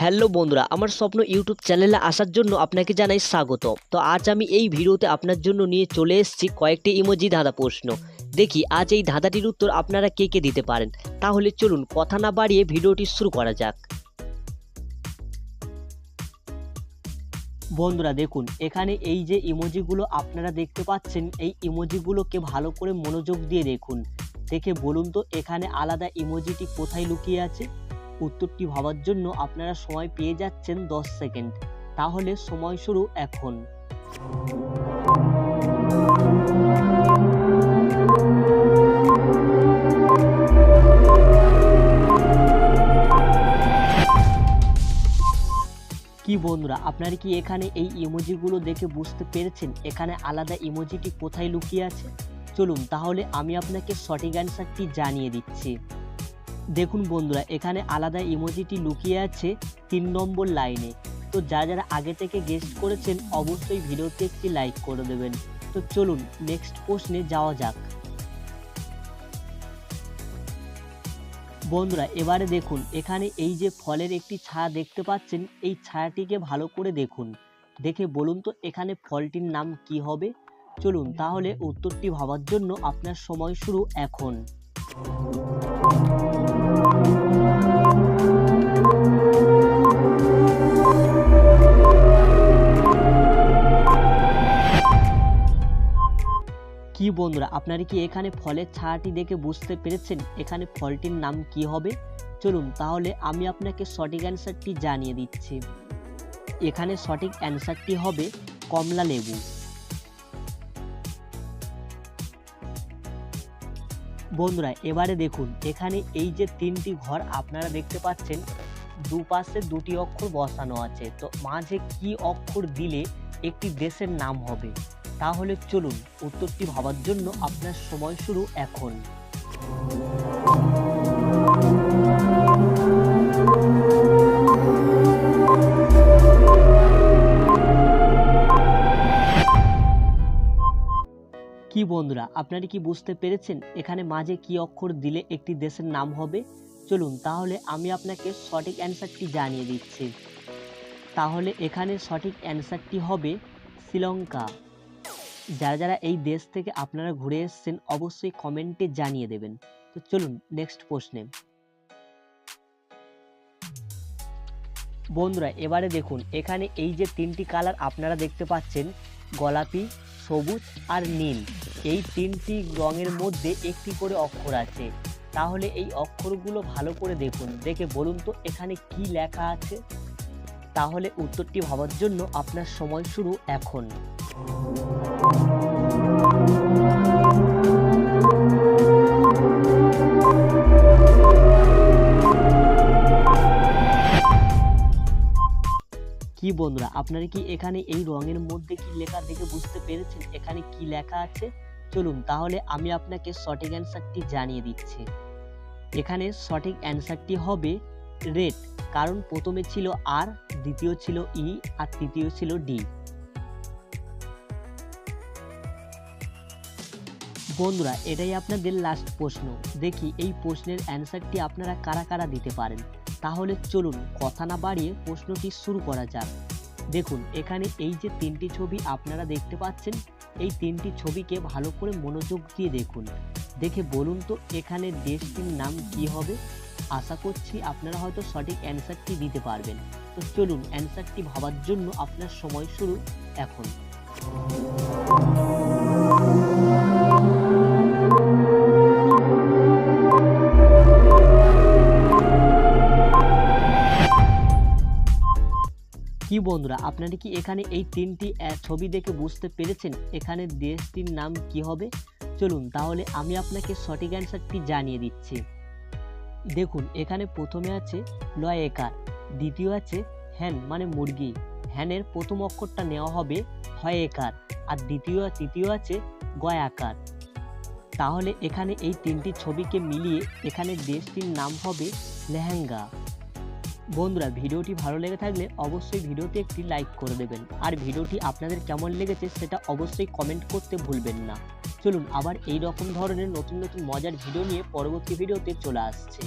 Hello বন্ধুরা, আমার স্বপ্ন ইউটিউব চ্যানেলে আসার জন্য আপনাকে জানাই স্বাগত। তো আজ আমি এই ভিডিওতে আপনার জন্য নিয়ে চলে এসেছি কয়েকটি ইমোজি ধাঁধা প্রশ্ন। দেখি, আজ এই ধাঁধাটির উত্তর আপনারা কে কে দিতে পারেন? তাহলে চলুন কথা না বাড়িয়ে ভিডিওটি শুরু করা যাক। বন্ধুরা, দেখুন, এখানে এই যে ইমোজিগুলো আপনারা দেখতে পাচ্ছেন, এই ইমোজিগুলোকে ভালো করে মনোযোগ দিয়ে দেখুন। দেখে বলুন তো, এখানে আলাদা ইমোজিটি কোথায় লুকিয়ে আছে? উত্তরটি ভাবার জন্য আপনারা সময় পেয়ে যাচ্ছেন দশ সেকেন্ড। তাহলে সময় শুরু এখন। কি বন্ধুরা, আপনারা কি এখানে এই ইমোজিগুলো দেখে বুঝতে পেরেছেন? এখানে আলাদা ইমোজিটি কোথায় লুকিয়ে আছে? চলুন, তাহলে আমি আপনাকে সঠিক অ্যান্সারটি জানিয়ে দিচ্ছি। দেখুন বন্ধুরা, এখানে আলাদা ইমোজিটি লুকিয়ে আছে তিন নম্বর লাইনে তো যারা যারা আগে থেকে গেস্ট করেছেন, অবশ্যই ভিডিওতে একটি লাইক করে দেবেন। তো চলুন নেক্সট প্রশ্নে যাওয়া যাক। বন্ধুরা, এবারে দেখুন, এখানে এই যে ফলের একটি ছায়া দেখতে পাচ্ছেন, এই ছায়াটিকে ভালো করে দেখুন। দেখে বলুন তো, এখানে ফলটির নাম কি হবে? চলুন, তাহলে উত্তরটি ভাবার জন্য আপনার সময় শুরু এখন। কি বন্ধুরা, আপনারা কি এখানে ফলের ছায়াটি দেখে বুঝতে পেরেছেন এখানে ফলটির নাম কি হবে? চলুন তাহলে আমি আপনাকে সঠিক অ্যান্সারটি জানিয়ে দিচ্ছি। এখানে সঠিক অ্যান্সারটি হবে কমলা লেবু। বন্ধুরা, এবারে দেখুন, এখানে এই যে তিনটি ঘর আপনারা দেখতে পাচ্ছেন, দুপাশে দুটি অক্ষর বসানো আছে। তো মাঝে কি অক্ষর দিলে একটি দেশের নাম হবে? তাহলে চলুন উত্তরটি ভাবার জন্য আপনার সময় শুরু এখন। কি বন্ধুরা, আপনারা কি বুঝতে পেরেছেন এখানে মাঝে কি অক্ষর দিলে একটি দেশের নাম হবে? চলুন তাহলে আমি আপনাকে সঠিক অ্যান্সারটি জানিয়ে দিচ্ছি। তাহলে এখানে সঠিক অ্যান্সারটি হবে শ্রীলঙ্কা। যারা যারা এই দেশ থেকে আপনারা ঘুরে এসেছেন, অবশ্যই কমেন্টে জানিয়ে দেবেন। তো চলুন নেক্সট প্রশ্নে। বন্ধুরা, এবারে দেখুন, এখানে এই যে তিনটি কালার আপনারা দেখতে পাচ্ছেন, গোলাপি, সবুজ আর নীল, এই তিনটি রঙের মধ্যে একটি করে অক্ষর আছে। তাহলে এই অক্ষরগুলো ভালো করে দেখুন, দেখে বলুন তো এখানে কি লেখা আছে? তাহলে উত্তরটি ভাবার জন্য আপনার সময় শুরু এখন। কি বন্ধুরা, আপনারা কি এখানে এই রঙের মধ্যে কি লেখা দেখে বুঝতে পেরেছেন? এখানে কি লেখা আছে? চলুন তাহলে আমি আপনাকে সঠিক অ্যান্সারটি জানিয়ে দিচ্ছি। এখানে সঠিক অ্যান্সারটি হবে রেড, কারণ প্রথমে ছিল আর, দ্বিতীয় ছিল ই, আর তৃতীয় ছিল ডি। বন্ধুরা, এটাই আপনাদের লাস্ট প্রশ্ন। দেখি এই প্রশ্নের অ্যান্সারটি আপনারা কারা কারা দিতে পারেন? তাহলে চলুন কথা না বাড়িয়ে প্রশ্নটি শুরু করা যাক। দেখুন, এখানে এই যে তিনটি ছবি আপনারা দেখতে পাচ্ছেন, এই তিনটি ছবিকে ভালো করে মনোযোগ দিয়ে দেখুন। দেখে বলুন তো এখানে দেশটির নাম কি হবে? আশা করছি আপনারা হয়তো সঠিক অ্যান্সারটি দিতে পারবেন। তো চলুন অ্যান্সারটি ভাবার জন্য আপনার সময় শুরু এখন। কি বন্ধুরা, আপনারা কি এখানে এই তিনটি ছবি দেখে বুঝতে পেরেছেন এখানে দেশটির নাম কি হবে? চলুন তাহলে আমি আপনাকে সঠিক অ্যান্সারটি জানিয়ে দিচ্ছি। দেখুন, এখানে প্রথমে আছে লয় একার দ্বিতীয় আছে হ্যান মানে মুরগি। হ্যানের প্রথম অক্ষরটা নেওয়া হবে হয় একার আর দ্বিতীয়, তৃতীয় আছে গয় আকার তাহলে এখানে এই তিনটি ছবিকে মিলিয়ে এখানে দেশটির নাম হবে লেহেঙ্গা। বন্ধুরা, ভিডিওটি ভালো লেগে থাকলে অবশ্যই ভিডিওতে একটি লাইক করে দেবেন। আর ভিডিওটি আপনাদের কেমন লেগেছে সেটা অবশ্যই কমেন্ট করতে ভুলবেন না। চলুন, আবার এই রকম ধরনের নতুন নতুন মজার ভিডিও নিয়ে পরবর্তী ভিডিওতে চলে আসছে।